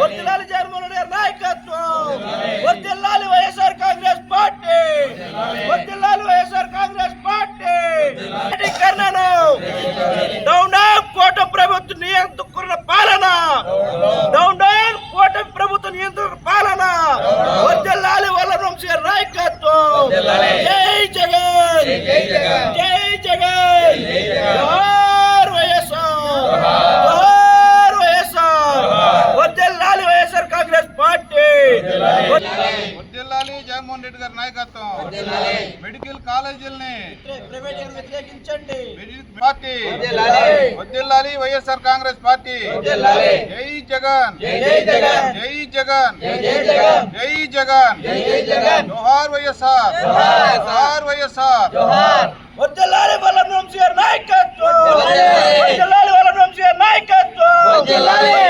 వర్దిల్లాలి జగన్మోహన్ రెడ్డి గారి నాయకత్వం వర్దిల్లాలి వైఎస్ఆర్ కాంగ్రెస్ పార్టీ వర్దిల్లాలి వైఎస్ఆర్ కాంగ్రెస్ పార్టీ కర్ణను డౌన్ డౌన్ కోట ప్రభుత్వ నియంత్రణ పాలన డౌన్ డౌన్ కోట ప్రభుత్వ నియంత్రణ పాలన వర్దిల్లాలి వల్ల వంశీ గారి నాయకత్వం జై జగన్ జై జగన్ జోహార్ వైఎస్ఆర్ జోహార్ వైఎస్ఆర్ వర్దిల్లాలి వైఎస్ఆర్ కాంగ్రెస్ పార్టీ వర్ధిల్లాలి జగన్మోహన్ రెడ్డి గారి నాయకత్వం. మెడికల్ కాలేజీలని పార్టీ. వైఎస్ఆర్ కాంగ్రెస్ పార్టీ. జై జగన్. జై జగన్. జై జగన్. జై జగన్. జై జగన్. జై జగన్. జోహార్ వైఎస్ఆర్. జోహార్. వైఎస్ఆర్. వద్దలాలి వల్ల నాయకత్వం. వద్దలాలి వల్ల నాయకత్వం.